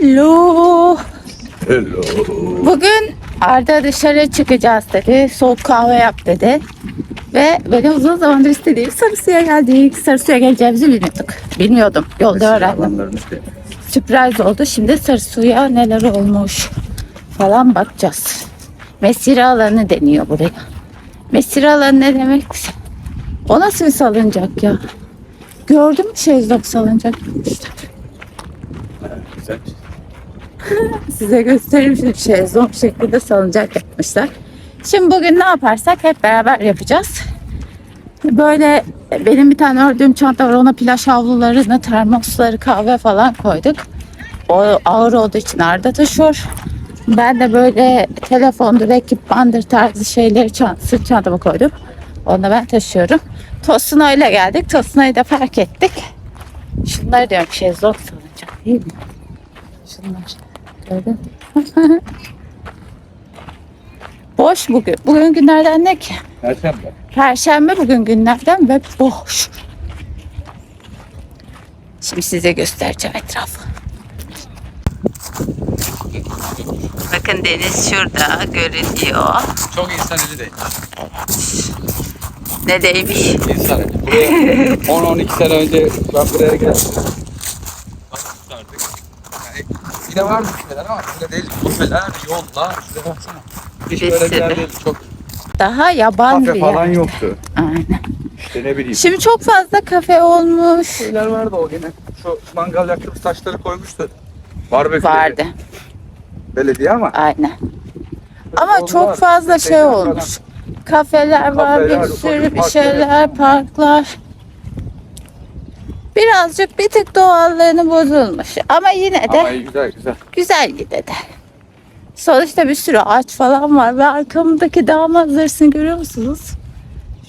Hello. Hello. Bugün Arda dışarı çıkacağız dedi. Soğuk kahve yap dedi. Ve benim uzun zamandır istediğim Sarısu'ya geldik. Sarısu'ya geleceğimizi bilmiyorduk. Bilmiyordum. Yolda öğrendim. Sürpriz oldu. Şimdi Sarısu'ya neler olmuş falan bakacağız. Mesire alanı deniyor buraya. Mesire alanı ne demek? O nasıl bir salıncak ya? Gördün mü şezlong salıncak? İşte Güzel. Size göstereyim şimdi şezlong şeklinde salıncak yapmışlar. Şimdi bugün ne yaparsak hep beraber yapacağız. Böyle benim bir tane ördüğüm çanta var. Ona plaj havlularını, termosları, kahve falan koyduk. O ağır olduğu için Arda taşıyor. Ben de böyle telefondur, ekipmandır tarzı şeyleri sırt çantama koydum. Onu da ben taşıyorum. Tosuna ile geldik. Tosuna'yı da fark ettik. Şunları diyorum şezlong salıncak değil mi? Şunlar. Mü? Boş bugün. Bugün günlerden ne ki? Perşembe. Perşembe bugün günlerden ve boş. Şimdi size göstereceğim etrafı. Bakın deniz şurada görünüyor. Çok insan eli değil. Ne deymiş? İnsan eli. Buraya 10-12 sene önce ben buraya geldim. Yine vardı kupeler ama böyle değil. Kupeler, yolla. Şuraya baksana. Hiç böyle bir yer değil. Çok Daha yaban kafe bir falan yer. yoktu. Aynen. İşte ne bileyim. Şimdi çok fazla kafe olmuş. Şeyler vardı o gene. Şu mangal yaktığımız taşları koymuştu. Barbekü Vardı. dedi. Belediye ama. Aynen. Ama Onlar, çok fazla şey olmuş. Kafeler var, Kafeler, bir sürü bir parklar. şeyler, parklar. Birazcık bir tık doğallığını bozulmuş. Ama yine de Ama iyi güzel güzel. güzel yine de. Sonuçta bir sürü ağaç falan var ve arkamdaki dağ manzarasını görüyor musunuz?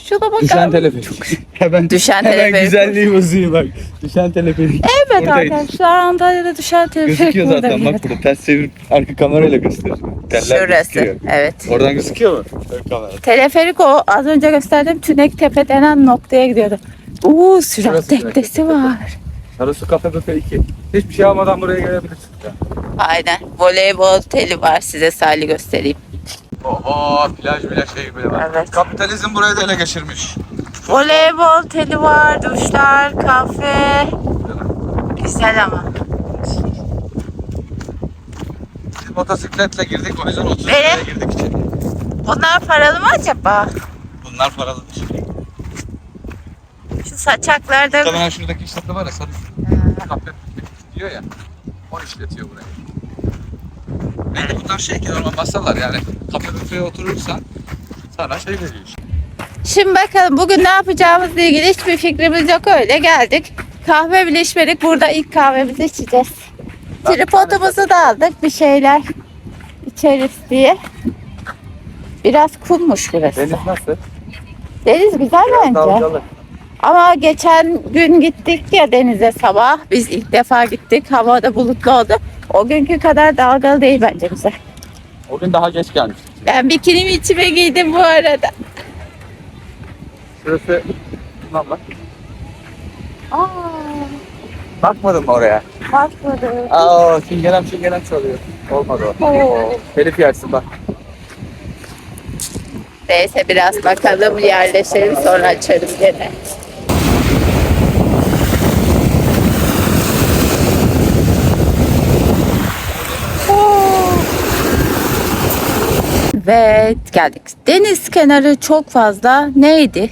Şuna bakar Düşen mısınız? teleferik. hemen Düşen hemen teleferik. güzelliği bozuyor bak. Düşen teleferik. Evet Buradaydı. arkadaşlar Antalya'da düşen teleferik Gözüküyor burada zaten bir bak burada ters çevirip arka kamerayla göster. Teller Şurası. gözüküyor. Evet. Oradan gözüküyor mu? Ön kamera. Teleferik o az önce gösterdiğim Tünek Tepe denen noktaya gidiyordu. Uuu sürat teknesi var. Sarısu Kafe Büfe 2. Hiçbir şey almadan buraya gelebilirsin. Ya. Aynen. Voleybol teli var size sahili göstereyim. Oho plaj bile şey bile var. Evet. Kapitalizm burayı da ele geçirmiş. Voleybol teli var, duşlar, kafe. Güzel ama. Biz motosikletle girdik o yüzden 30 Ee? liraya girdik içeri. Bunlar paralı mı acaba? Bunlar paralıdır. Şu saçaklarda Muhtemelen şuradaki işletme var ya Sarısu Kafe diyor ya. O işletiyor burayı. Ben de bunlar şey ki normal masalar yani. Kafe büfeye oturursan sana şey veriyor işte. Şimdi bakalım bugün ne yapacağımızla ilgili hiçbir fikrimiz yok öyle geldik. Kahve bile içmedik. Burada ilk kahvemizi içeceğiz. Tripodumuzu da aldık bir şeyler içeriz diye. Biraz kummuş burası. Deniz nasıl? Deniz güzel bence. Dalgalı. Ama geçen gün gittik ya denize sabah. Biz ilk defa gittik. Hava da bulutlu oldu. O günkü kadar dalgalı değil bence bize. O gün daha geç gelmiştik. Ben bikinimi içime giydim bu arada. Şurası Tamam bak. Aa, Bakmadın mı oraya? bakmadım. Aa, çingenem çingenem çalıyor. Olmadı o. Oo. Telif yersin bak. Neyse biraz bakalım yerleşelim sonra açarız gene. Ve geldik. Deniz kenarı çok fazla neydi?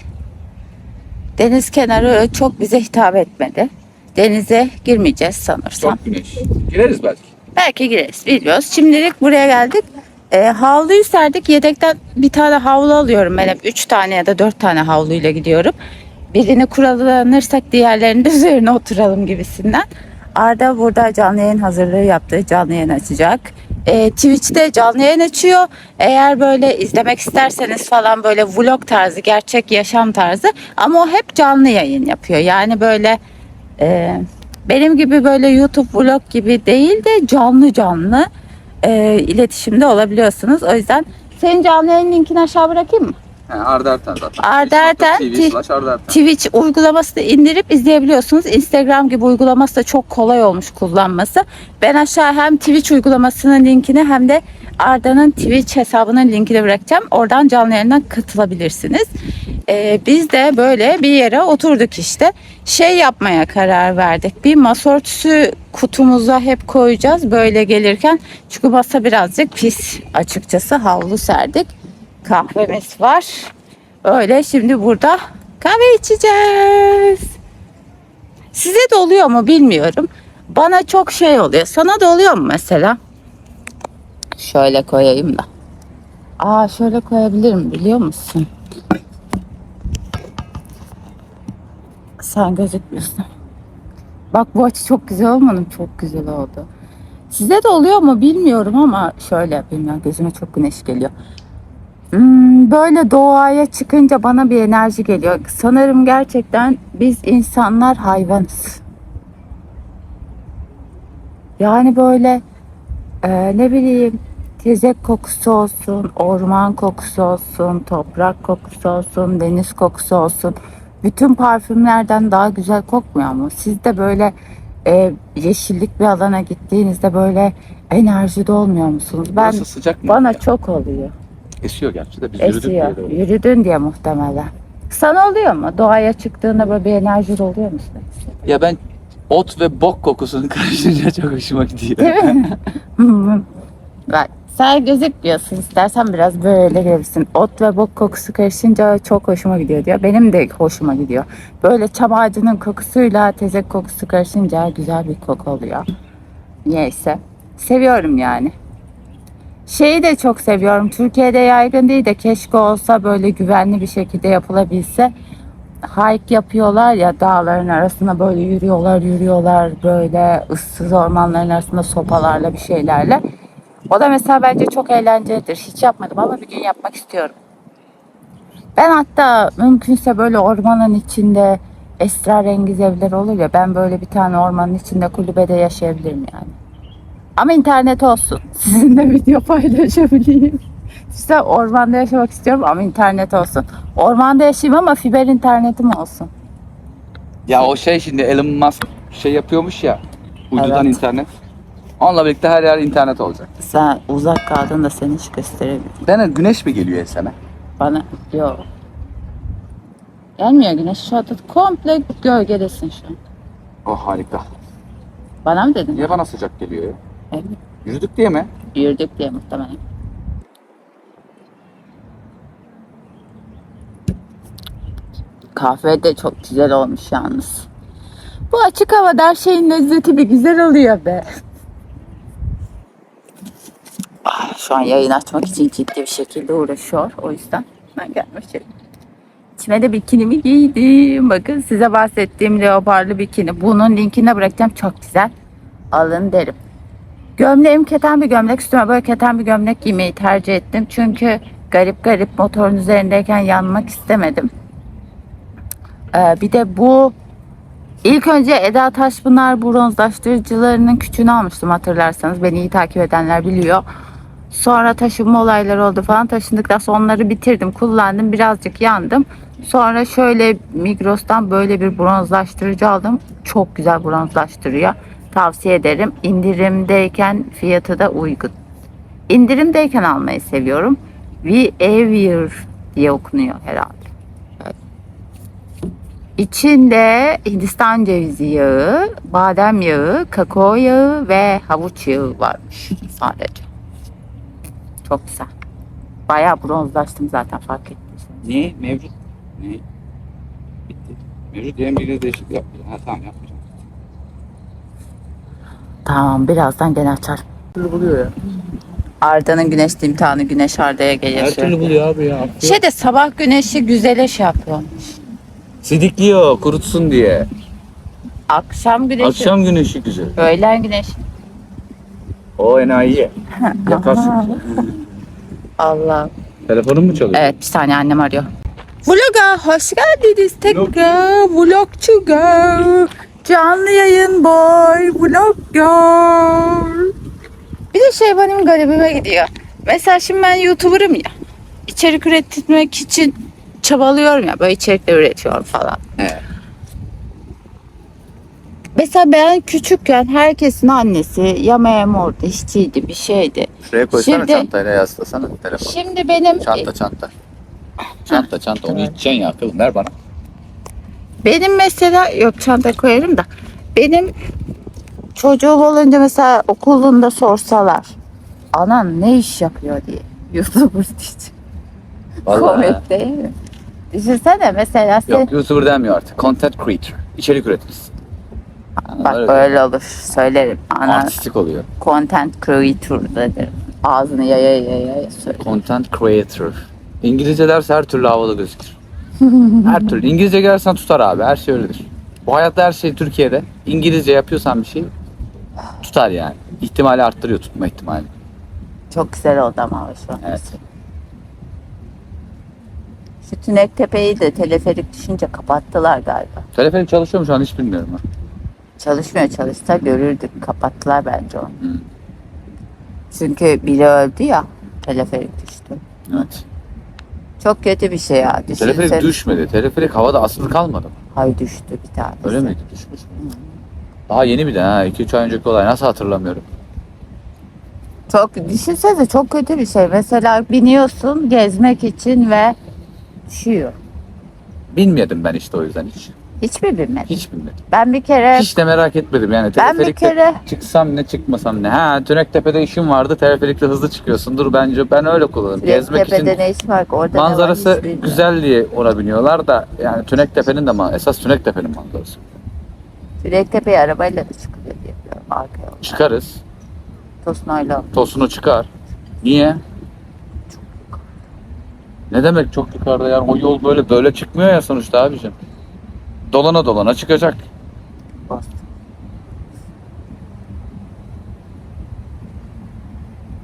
Deniz kenarı çok bize hitap etmedi. Denize girmeyeceğiz sanırsam. Çok güneş. Gireriz belki. Belki gireriz bilmiyoruz. Şimdilik buraya geldik. E, havluyu serdik. Yedekten bir tane havlu alıyorum. Ben hep 3 tane ya da 4 tane havluyla gidiyorum. Birini kullanırsak diğerlerinin de üzerine oturalım gibisinden. Arda burada canlı yayın hazırlığı yaptı. Canlı yayın açacak. E, Twitch'te canlı yayın açıyor. Eğer böyle izlemek isterseniz falan böyle vlog tarzı, gerçek yaşam tarzı. Ama o hep canlı yayın yapıyor. Yani böyle e, benim gibi böyle YouTube vlog gibi değil de canlı canlı e, iletişimde olabiliyorsunuz. O yüzden senin canlı yayın linkini aşağı bırakayım mı? He, Arda Erten zaten. Arda Erten, TV T- slash Arda Erten. Twitch uygulamasını indirip izleyebiliyorsunuz. Instagram gibi uygulaması da çok kolay olmuş kullanması. Ben aşağı hem Twitch uygulamasının linkini hem de Arda'nın Twitch hesabının linkini bırakacağım. Oradan canlı yayından katılabilirsiniz. Ee, biz de böyle bir yere oturduk işte. Şey yapmaya karar verdik. Bir masa örtüsü kutumuza hep koyacağız böyle gelirken. Çünkü masa birazcık pis açıkçası. Havlu serdik. Kahvemiz var. Öyle şimdi burada kahve içeceğiz. Size de oluyor mu bilmiyorum. Bana çok şey oluyor. Sana da oluyor mu mesela? Şöyle koyayım da. Aa şöyle koyabilirim biliyor musun? Sen gözükmüyorsun. Bak bu açı çok güzel olmadı mı? Çok güzel oldu. Size de oluyor mu bilmiyorum ama şöyle yapayım ya gözüme çok güneş geliyor. Hmm, böyle doğaya çıkınca bana bir enerji geliyor. Sanırım gerçekten biz insanlar hayvanız. Yani böyle e, ne bileyim tezek kokusu olsun, orman kokusu olsun, toprak kokusu olsun, deniz kokusu olsun. Bütün parfümlerden daha güzel kokmuyor mu? Siz de böyle e, yeşillik bir alana gittiğinizde böyle enerjide olmuyor musunuz? Ben Burası sıcak mı? bana çok oluyor. Esiyor gerçi de biz yürüdük Esiyor. diye de. Yürüdün diye muhtemelen. Sana oluyor mu? Doğaya çıktığında böyle bir enerji oluyor musun? Ya ben ot ve bok kokusunu karıştırınca çok hoşuma gidiyor. Değil mi? Bak sen gözükmüyorsun. İstersen biraz böyle gelirsin. Ot ve bok kokusu karışınca çok hoşuma gidiyor diyor. Benim de hoşuma gidiyor. Böyle çam ağacının kokusuyla tezek kokusu karışınca güzel bir koku oluyor. Niyeyse. Seviyorum yani. Şeyi de çok seviyorum. Türkiye'de yaygın değil de keşke olsa böyle güvenli bir şekilde yapılabilse. Hike yapıyorlar ya dağların arasında böyle yürüyorlar yürüyorlar böyle ıssız ormanların arasında sopalarla bir şeylerle. O da mesela bence çok eğlencelidir. Hiç yapmadım ama bir gün yapmak istiyorum. Ben hatta mümkünse böyle ormanın içinde esrarengiz evler olur ya ben böyle bir tane ormanın içinde kulübede yaşayabilirim yani. Ama internet olsun. Sizinle video paylaşabileyim. İşte ormanda yaşamak istiyorum ama internet olsun. Ormanda yaşayayım ama fiber internetim olsun. ya o şey şimdi Elon Musk şey yapıyormuş ya. Uydudan Evet. internet. Onunla birlikte her yer internet olacak. Sen uzak kaldın da seni hiç gösteremiyorum. Dene güneş mi geliyor sana? Bana yok. Gelmiyor güneş şu anda komple gölgedesin şu an. Oh harika. Bana mı dedin? Niye bana sıcak geliyor ya? Evet. Yürüdük diye mi? Yürüdük diye muhtemelen. Kahve de çok güzel olmuş yalnız. Bu açık havada her şeyin lezzeti bir güzel oluyor be. Ah, şu an yayın açmak için ciddi bir şekilde uğraşıyor. O yüzden ben gelmişim. İçime de bikinimi giydim. Bakın size bahsettiğim leoparlı bikini. Bunun linkini bırakacağım. Çok güzel. Alın derim. Gömleğim keten bir gömlek istiyorum. Böyle keten bir gömlek giymeyi tercih ettim. Çünkü garip garip motorun üzerindeyken yanmak istemedim. Ee, bir de bu ilk önce Eda Taşpınar bronzlaştırıcılarının küçüğünü almıştım hatırlarsanız. Beni iyi takip edenler biliyor. Sonra taşınma olayları oldu falan. Taşındıktan sonra onları bitirdim, kullandım. Birazcık yandım. Sonra şöyle Migros'tan böyle bir bronzlaştırıcı aldım. Çok güzel bronzlaştırıyor. Tavsiye ederim. İndirimdeyken fiyatı da uygun. İndirimdeyken almayı seviyorum. Behavior diye okunuyor herhalde. İçinde Hindistan cevizi yağı, badem yağı, kakao yağı ve havuç yağı varmış sadece. Çok güzel. Bayağı bronzlaştım zaten fark ettiniz. Niye? Mevcut. Ne? Bitti. Mevcut yeni biriyle değişiklik yapıyor. Ha tamam yapmayacağım. Tamam birazdan gene açar. türlü buluyor ya. Arda'nın güneşli imtihanı güneş Arda'ya Her geliyor. türlü buluyor abi ya. Şey de sabah güneşi güzele şey yapıyor. Sidikliyor kurutsun diye. Akşam güneşi, Akşam güneşi güzel. öğlen güneşi. O enayi. Yakarsın. Allah. Telefonun mu çalıyor? Evet bir saniye annem arıyor. Vloga hoş geldiniz tekrar. Vlogçuga. Canlı yayın boy. Vlogger. Bir de şey benim garibime gidiyor. Mesela şimdi ben YouTuber'ım ya. İçerik üretmek için çabalıyorum ya böyle içerikler üretiyorum falan. Evet. Mesela ben küçükken herkesin annesi ya memurdu, işçiydi, bir şeydi. Şuraya koysana Şimdi- çantayla yaslasana telefonu. Şimdi benim Çanta çanta. Çanta çanta onu içeceksin ya kızım ver bana. Benim mesela yok çanta koyarım da benim çocuğum olunca mesela okulunda sorsalar anan ne iş yapıyor diye YouTuber diyecek. Komik değil mi? Düşünsene mesela sen Yok YouTuber demiyor artık. Content creator. İçerik üreticisi. Bak öyle böyle olur söylerim. Ana Artistik oluyor. content creator derim. Ağzını yaya yaya yaya söyle. Content creator. İngilizce derse her türlü havalı gözükür. Her türlü. İngilizce gelirsen tutar abi. Her şey öyledir. Bu hayatta her şey Türkiye'de. İngilizce yapıyorsan bir şey tutar yani. İhtimali arttırıyor tutma ihtimali. Çok güzel oldu ama şu an. Evet. Şu Tünek Tepe'yi de teleferik düşünce kapattılar galiba. Teleferik çalışıyor mu şu an hiç bilmiyorum. Ha. Çalışmıyor çalışsa görürdük. Kapattılar bence onu. Hı. Çünkü biri öldü ya. Teleferik düştü. Evet. Çok kötü bir şey ya. Teleferik Düşünsene- düşmedi. Teleferik havada asılı kalmadı mı? Hay düştü bir tane. Öyle miydi? Düşmüş mü? Daha yeni bir de ha. 2-3 ay önceki olay. Nasıl hatırlamıyorum. Çok düşünsene çok kötü bir şey. Mesela biniyorsun gezmek için ve düşüyor. Bilmiyordum ben işte o yüzden hiç. Hiç mi binmedin? Hiç bilmedim. Ben bir kere Hiç de merak etmedim yani. Ben bir Teleferikte kere- çıksam ne çıkmasam ne. Ha Tünektepe'de işim vardı. Teleferikte hızlı çıkıyorsun. Dur bence ben öyle kullanırım. Gezmek için Tepede ne iş var ki? Orada ne var manzarası hiç bilmiyorum. güzel diye ona biniyorlar da yani Tünektepe'nin de ma- esas Tünektepe'nin manzarası. Tepeye arabayla da çıkılıyor diye biliyorum. Çıkarız. Tosnoyla. Tosunu çıkar. Niye? Ne demek çok yukarıda yani o yol böyle böyle çıkmıyor ya sonuçta abicim. Dolana dolana çıkacak.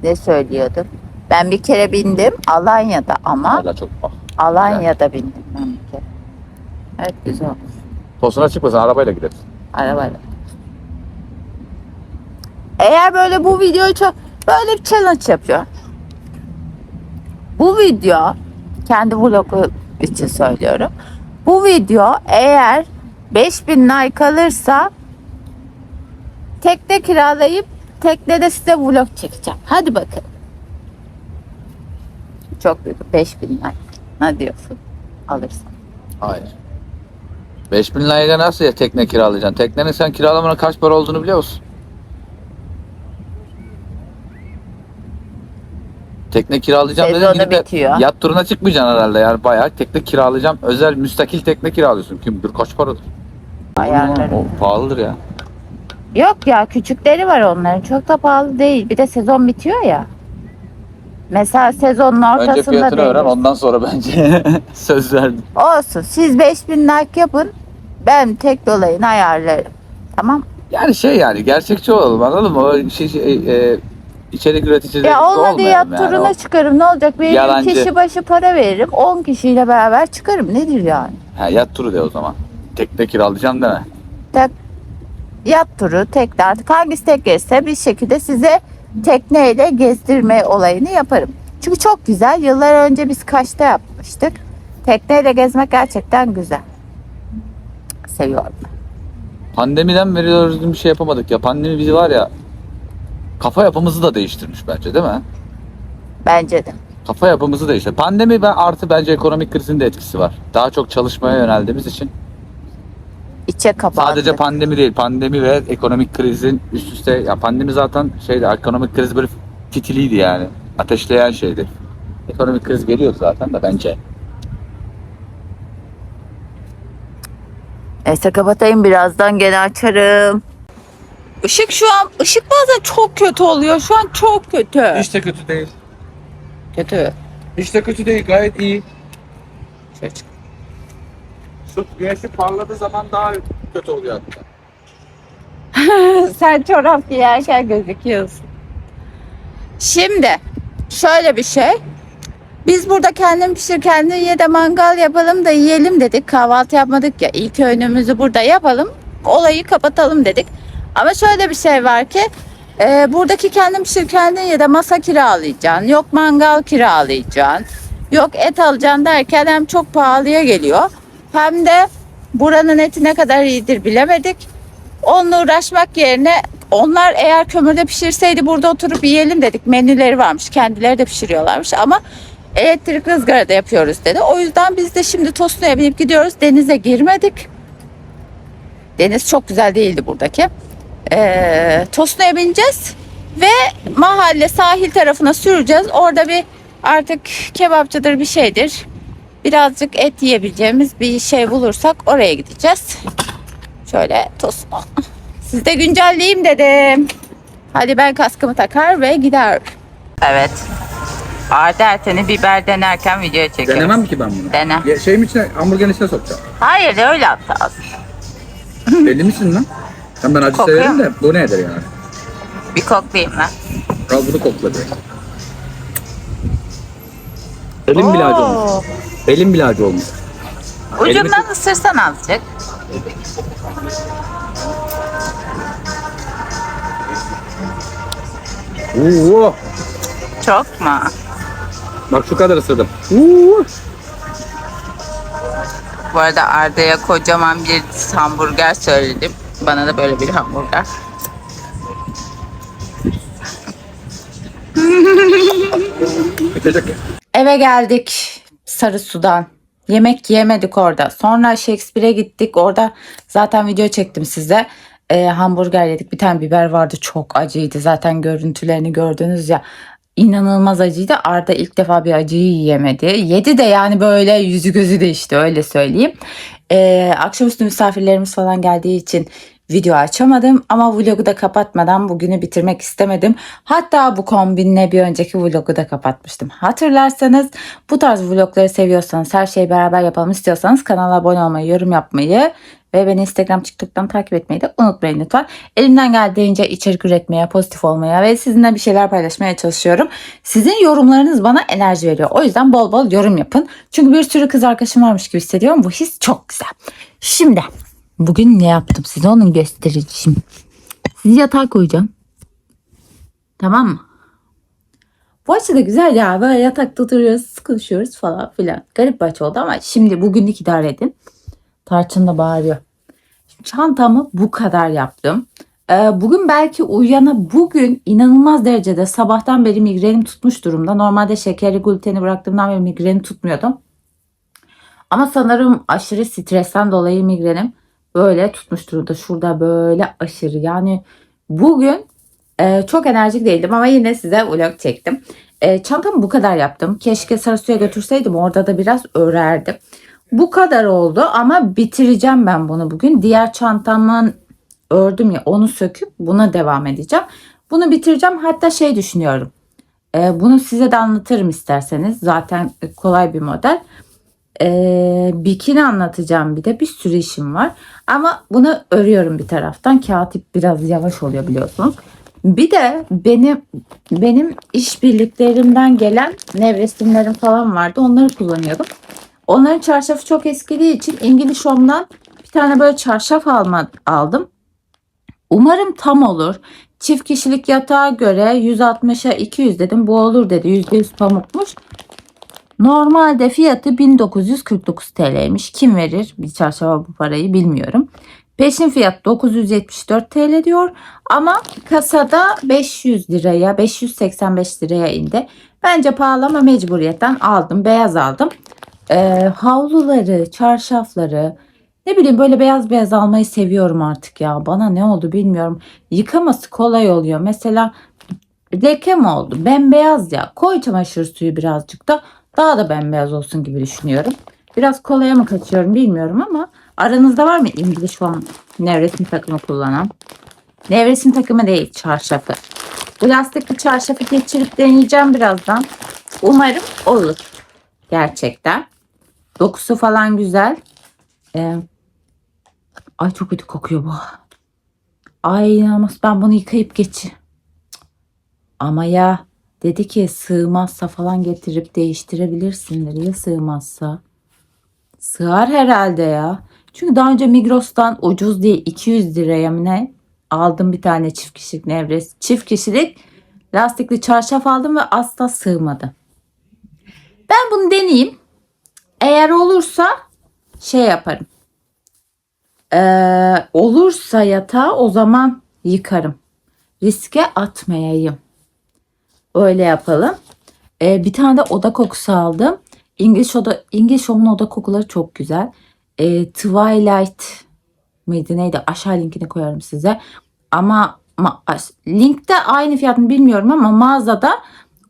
Ne söylüyordum? Ben bir kere bindim Alanya'da ama Hala çok bak. Alanya'da bindim ben bir kere. Evet güzel olmuş. Tosuna çıkmasan arabayla gideriz. Arabayla. Eğer böyle bu videoyu çok böyle bir challenge yapıyor. Bu video kendi vlogu için söylüyorum. Bu video eğer 5000 like alırsa tekne kiralayıp teknede size vlog çekeceğim. Hadi bakın. Çok büyük 5000 like. Ne diyorsun? Alırsan. Hayır. 5000 liraya nasıl ya tekne kiralayacaksın? Teknenin sen kiralamanın kaç para olduğunu biliyor musun? Tekne kiralayacağım Sezonu dedin gidip de bitiyor. yat turuna çıkmayacaksın herhalde yani bayağı tekne kiralayacağım. Özel müstakil tekne kiralıyorsun. Kim bilir kaç paradır? Ayarlarım. O pahalıdır ya. Yok ya küçükleri var onların. Çok da pahalı değil. Bir de sezon bitiyor ya. Mesela sezonun Önce ortasında fiyatını değil. öğren ondan sonra bence söz verdim. Olsun. Siz 5000 like yapın. Ben tek dolayını ayarlarım. Tamam. Yani şey yani gerçekçi olalım anladın mı? O şey, şey, e, içerik üreticileri Ya olmadı yat yani. turuna O- çıkarım. Ne olacak? Yalancı. kişi başı para veririm. 10 kişiyle beraber çıkarım. Nedir yani? Ha, yat turu de o zaman. Tekne kiralayacağım deme. Tek yat turu, tekne artık hangisi tek gelirse bir şekilde size tekneyle gezdirme olayını yaparım. Çünkü çok güzel. Yıllar önce biz Kaş'ta yapmıştık. Tekneyle gezmek gerçekten güzel. Seviyorum. Pandemiden beri bir şey yapamadık ya. Pandemi bizi var ya kafa yapımızı da değiştirmiş bence değil mi? Bence de. Kafa yapımızı değiştirdi. Pandemi ve artı bence ekonomik krizin de etkisi var. Daha çok çalışmaya yöneldiğimiz için. İçe kapandık. Sadece pandemi değil. Pandemi ve ekonomik krizin üst üste ya pandemi zaten şeydi ekonomik kriz böyle fitiliydi yani. Ateşleyen şeydi. Ekonomik kriz geliyordu zaten de bence. Neyse kapatayım birazdan gene açarım. Işık şu an, ışık bazen çok kötü oluyor. Şu an çok kötü. de kötü değil. kötü. Hiç de kötü değil. Gayet iyi. Şu güneşi parladığı zaman daha kötü oluyor hatta. Sen çorap giyerken gözüküyorsun. Şimdi şöyle bir şey. Biz burada kendim pişir kendim ye de mangal yapalım da yiyelim dedik. Kahvaltı yapmadık ya. İlk öğünümüzü burada yapalım. Olayı kapatalım dedik. Ama şöyle bir şey var ki e, buradaki kendim pişir kendin ye de masa kiralayacaksın. Yok mangal kiralayacaksın. Yok et alacaksın derken hem çok pahalıya geliyor hem de buranın eti ne kadar iyidir bilemedik. Onunla uğraşmak yerine onlar eğer kömürde pişirseydi burada oturup yiyelim dedik. Menüleri varmış. Kendileri de pişiriyorlarmış ama elektrik ızgarada yapıyoruz dedi. O yüzden biz de şimdi Tosna'ya binip gidiyoruz. Denize girmedik. Deniz çok güzel değildi buradaki. Ee, Tosna'ya bineceğiz ve mahalle sahil tarafına süreceğiz. Orada bir artık kebapçıdır bir şeydir. Birazcık et yiyebileceğimiz bir şey bulursak oraya gideceğiz. Şöyle Tosna. Siz de güncelleyeyim dedim. Hadi ben kaskımı takar ve gider. Evet. Arda Erten'i biber denerken videoya çekiyoruz. Denemem ki ben bunu. Dene. Ya, şeyin içine, hamburgerin içine sokacağım. Hayır öyle yaptı aslında. Belli misin lan? Sen ben acı Kokuyor severim de bu ne eder yani? Bir koklayayım ben. Al bunu kokla bir. Elim bile acı olmuş. Oo. Elim bile acı olmuş. Ucundan ısırsan azıcık. Oo. Çok mu? Bak şu kadar ısırdım. Oo. Bu arada Arda'ya kocaman bir hamburger söyledim. Bana da böyle bir hamburger. Eve geldik Sarı Sudan. Yemek yemedik orada. Sonra Shakespeare'e gittik. Orada zaten video çektim size. Ee, hamburger yedik. Bir tane biber vardı. Çok acıydı. Zaten görüntülerini gördünüz ya. İnanılmaz acıydı. Arda ilk defa bir acıyı yiyemedi. Yedi de yani böyle yüzü gözü değişti öyle söyleyeyim. Ee, akşamüstü misafirlerimiz falan geldiği için video açamadım ama vlogu da kapatmadan bugünü bitirmek istemedim. Hatta bu kombinle bir önceki vlogu da kapatmıştım. Hatırlarsanız bu tarz vlogları seviyorsanız her şeyi beraber yapalım istiyorsanız kanala abone olmayı, yorum yapmayı ve beni Instagram, TikTok'tan takip etmeyi de unutmayın lütfen. Elimden geldiğince içerik üretmeye, pozitif olmaya ve sizinle bir şeyler paylaşmaya çalışıyorum. Sizin yorumlarınız bana enerji veriyor. O yüzden bol bol yorum yapın. Çünkü bir sürü kız arkadaşım varmış gibi hissediyorum. Bu his çok güzel. Şimdi bugün ne yaptım size onu göstereceğim. Sizi yatağa koyacağım. Tamam mı? Açı da güzel ya. Böyle yatakta oturuyoruz, konuşuyoruz falan filan. Garip açı oldu ama şimdi bugünlük idare edin. Tarçın da bağırıyor. Şimdi çantamı bu kadar yaptım. Ee, bugün belki uyuyana bugün inanılmaz derecede sabahtan beri migrenim tutmuş durumda. Normalde şekeri gluteni bıraktığımdan beri migrenim tutmuyordum. Ama sanırım aşırı stresten dolayı migrenim böyle tutmuş durumda. Şurada böyle aşırı yani bugün e, çok enerjik değildim ama yine size vlog çektim. E, çantamı bu kadar yaptım. Keşke Sarasu'ya götürseydim orada da biraz örerdim. Bu kadar oldu ama bitireceğim ben bunu bugün. Diğer çantamın ördüm ya onu söküp buna devam edeceğim. Bunu bitireceğim. Hatta şey düşünüyorum. E, bunu size de anlatırım isterseniz. Zaten kolay bir model. E, bikini anlatacağım bir de bir sürü işim var. Ama bunu örüyorum bir taraftan. Katip biraz yavaş oluyor biliyorsunuz. Bir de benim benim iş birliklerimden gelen nevresimlerim falan vardı. Onları kullanıyordum. Onların çarşafı çok eskidiği için İngiliz Home'dan bir tane böyle çarşaf alma, aldım. Umarım tam olur. Çift kişilik yatağa göre 160'a 200 dedim. Bu olur dedi. %100 pamukmuş. Normalde fiyatı 1949 TL'ymiş. Kim verir bir çarşafa bu parayı bilmiyorum. Peşin fiyat 974 TL diyor. Ama kasada 500 liraya 585 liraya indi. Bence pahalı ama mecburiyetten aldım. Beyaz aldım. Ee, havluları, çarşafları ne bileyim böyle beyaz beyaz almayı seviyorum artık ya. Bana ne oldu bilmiyorum. Yıkaması kolay oluyor. Mesela leke mi oldu? Bembeyaz ya. Koy çamaşır suyu birazcık da daha da bembeyaz olsun gibi düşünüyorum. Biraz kolaya mı kaçıyorum bilmiyorum ama aranızda var mı İngiliz Home nevresim takımı kullanan? Nevresim takımı değil çarşafı. Bu lastikli çarşafı geçirip deneyeceğim birazdan. Umarım olur. Gerçekten. Dokusu falan güzel. Ee, ay çok kötü kokuyor bu. Ay inanılmaz ben bunu yıkayıp geç. Ama ya dedi ki sığmazsa falan getirip değiştirebilirsin Ya sığmazsa? Sığar herhalde ya. Çünkü daha önce Migros'tan ucuz diye 200 liraya mı ne aldım bir tane çift kişilik nevres. Çift kişilik lastikli çarşaf aldım ve asla sığmadı. Ben bunu deneyeyim. Eğer olursa şey yaparım. Ee, olursa yatağı o zaman yıkarım. Riske atmayayım. Öyle yapalım. Ee, bir tane de oda kokusu aldım. English oda English Home'un oda kokuları çok güzel. Ee, Twilight mıydı neydi? Aşağı linkini koyarım size. Ama ma- linkte aynı fiyatını bilmiyorum ama mağazada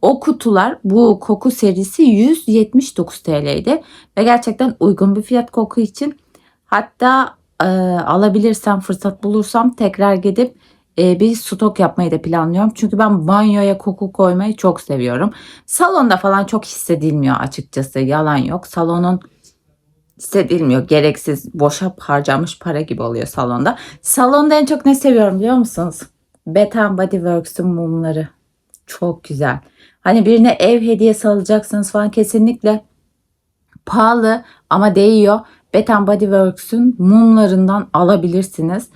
o kutular bu koku serisi 179 TL'ydi. Ve gerçekten uygun bir fiyat koku için. Hatta e, alabilirsem fırsat bulursam tekrar gidip e, bir stok yapmayı da planlıyorum. Çünkü ben banyoya koku koymayı çok seviyorum. Salonda falan çok hissedilmiyor açıkçası. Yalan yok. Salonun hissedilmiyor. Gereksiz boşa harcamış para gibi oluyor salonda. Salonda en çok ne seviyorum biliyor musunuz? Bath and Body Works'ün mumları. Çok güzel. Hani birine ev hediyesi alacaksınız falan kesinlikle pahalı ama değiyor. Bath and Body Works'ün mumlarından alabilirsiniz.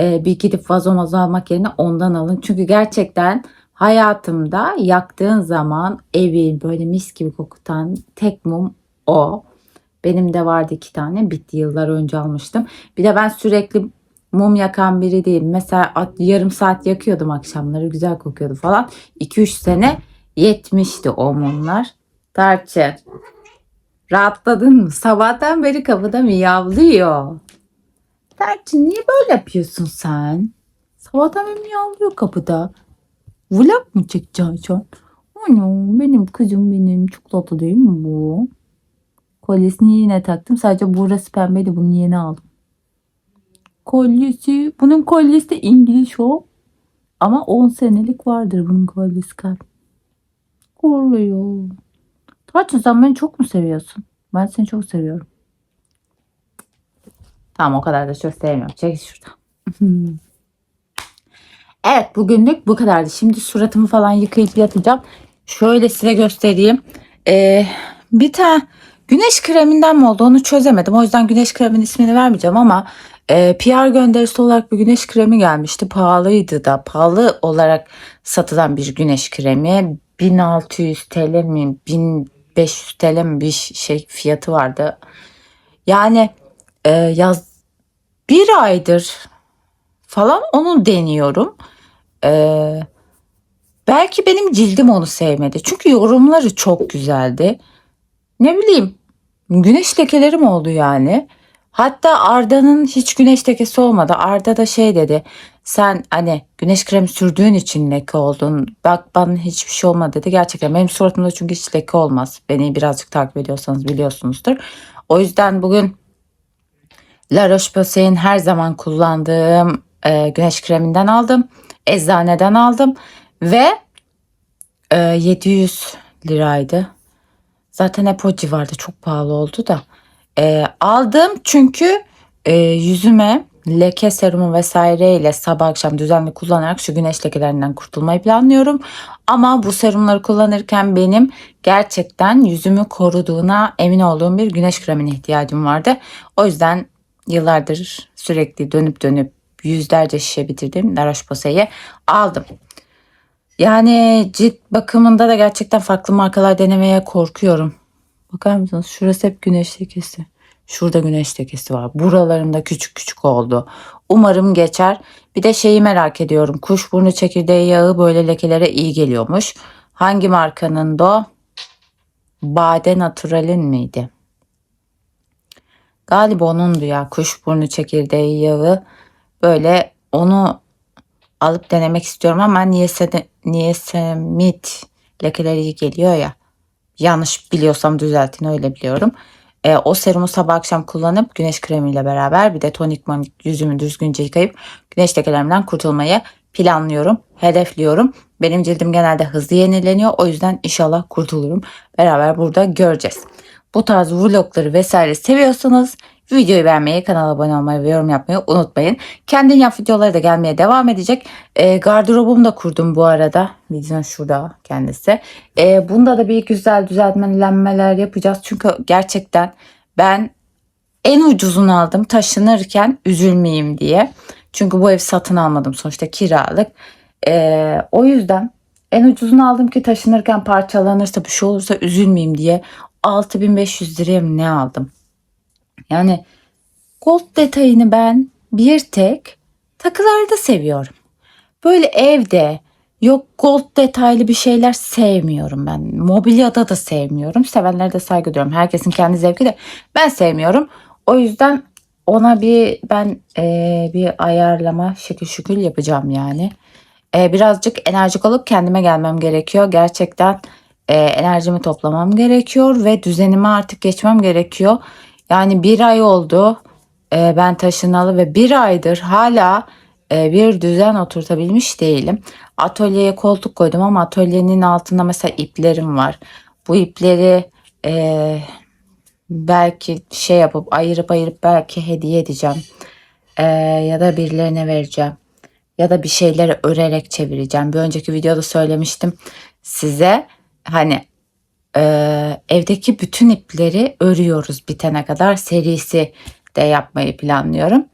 Ee, bir gidip vazo mazo almak yerine ondan alın. Çünkü gerçekten hayatımda yaktığın zaman evi böyle mis gibi kokutan tek mum o. Benim de vardı iki tane. Bitti yıllar önce almıştım. Bir de ben sürekli mum yakan biri değil. Mesela yarım saat yakıyordum akşamları. Güzel kokuyordu falan. 2-3 sene yetmişti o mumlar. Tarçın. Rahatladın mı? Sabahtan beri kapıda miyavlıyor. Tarçın niye böyle yapıyorsun sen? Sabahtan beri miyavlıyor kapıda. Vlog mu çekeceksin sen? Anam benim kızım benim. Çok tatlı değil mi bu? Kolyesini yine taktım. Sadece burası pembeydi. Bunu yeni aldım. Kolyesi. Bunun kolyesi de İngiliz o. Ama 10 senelik vardır bunun kolyesi kalp. Oluyor. Tarçın sen beni çok mu seviyorsun? Ben seni çok seviyorum. Tamam o kadar da çok sevmiyorum. Çek şuradan. evet bugünlük bu kadardı. Şimdi suratımı falan yıkayıp yatacağım. Şöyle size göstereyim. Ee, bir tane güneş kreminden mi oldu onu çözemedim. O yüzden güneş kreminin ismini vermeyeceğim ama e, PR gönderisi olarak bir güneş kremi gelmişti. Pahalıydı da pahalı olarak satılan bir güneş kremi. 1600 TL mi 1500 TL mi bir şey fiyatı vardı. Yani e, yaz bir aydır falan onu deniyorum. E, belki benim cildim onu sevmedi. Çünkü yorumları çok güzeldi. Ne bileyim güneş lekelerim oldu yani. Hatta Arda'nın hiç güneş lekesi olmadı. Arda da şey dedi. Sen hani güneş kremi sürdüğün için leke oldun. Bak bana hiçbir şey olmadı dedi. Gerçekten benim suratımda çünkü hiç leke olmaz. Beni birazcık takip ediyorsanız biliyorsunuzdur. O yüzden bugün La Roche-Posay'in her zaman kullandığım e, güneş kreminden aldım. Eczaneden aldım. Ve e, 700 liraydı. Zaten hep o civarda çok pahalı oldu da. E, aldım çünkü e, yüzüme leke serumu vesaireyle sabah akşam düzenli kullanarak şu güneş lekelerinden kurtulmayı planlıyorum. Ama bu serumları kullanırken benim gerçekten yüzümü koruduğuna emin olduğum bir güneş kremine ihtiyacım vardı. O yüzden yıllardır sürekli dönüp dönüp yüzlerce şişe bitirdim. La Roche-Posay'i aldım. Yani cilt bakımında da gerçekten farklı markalar denemeye korkuyorum. Bakar mısınız? Şurası hep güneş lekesi. Şurada güneş lekesi var. Buralarımda küçük küçük oldu. Umarım geçer. Bir de şeyi merak ediyorum. Kuşburnu çekirdeği yağı böyle lekelere iyi geliyormuş. Hangi markanın da? Bade Natural'in miydi? Galiba onundu ya. Kuşburnu çekirdeği yağı. Böyle onu alıp denemek istiyorum ama niyese niyesemit lekeleri iyi geliyor ya. Yanlış biliyorsam düzeltin öyle biliyorum. Ee, o serumu sabah akşam kullanıp güneş kremiyle beraber bir de tonik monik yüzümü düzgünce yıkayıp güneş lekelerimden kurtulmayı planlıyorum, hedefliyorum. Benim cildim genelde hızlı yenileniyor. O yüzden inşallah kurtulurum. Beraber burada göreceğiz. Bu tarz vlogları vesaire seviyorsanız videoyu beğenmeyi, kanala abone olmayı ve yorum yapmayı unutmayın. Kendin yap videoları da gelmeye devam edecek. E, gardırobumu da kurdum bu arada. Videonun şurada kendisi. E, bunda da bir güzel düzenlemeler yapacağız. Çünkü gerçekten ben en ucuzunu aldım taşınırken üzülmeyeyim diye. Çünkü bu ev satın almadım sonuçta kiralık. E, o yüzden En ucuzunu aldım ki taşınırken parçalanırsa bir şey olursa üzülmeyeyim diye 6500 liraya mı ne aldım. Yani gold detayını ben bir tek takılarda seviyorum. Böyle evde yok gold detaylı bir şeyler sevmiyorum ben. Mobilyada da sevmiyorum. Sevenlere de saygı duyuyorum. Herkesin kendi zevki de ben sevmiyorum. O yüzden ona bir ben eee, bir ayarlama şekil şükül yapacağım yani. Eee, birazcık enerjik olup kendime gelmem gerekiyor. Gerçekten eee, enerjimi toplamam gerekiyor ve düzenime artık geçmem gerekiyor. Yani bir ay oldu eee, ben taşınalı ve bir aydır hala eee, bir düzen oturtabilmiş değilim. Atölyeye koltuk koydum ama atölyenin altında mesela iplerim var. Bu ipleri eee, belki şey yapıp ayırıp ayırıp belki hediye edeceğim. Eee, ya da birilerine vereceğim. Ya da bir şeyleri örerek çevireceğim. Bir önceki videoda söylemiştim size. Hani eee, evdeki bütün ipleri örüyoruz bitene kadar serisi de yapmayı planlıyorum.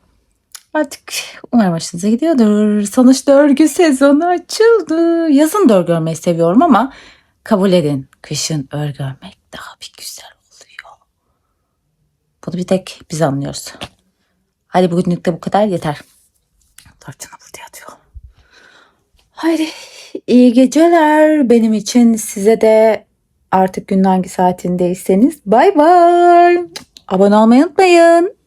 Artık umarım hoşunuza gidiyordur. Sonuçta örgü sezonu açıldı. Yazın da örgü örmeyi seviyorum ama kabul edin kışın örgü örmek daha bir güzel oluyor. Bunu bir tek biz anlıyoruz. Hadi bugünlük de bu kadar yeter. Tarçın burada yatıyor. Haydi iyi geceler benim için size de artık günün hangi saatindeyseniz bay bay. Abone olmayı unutmayın.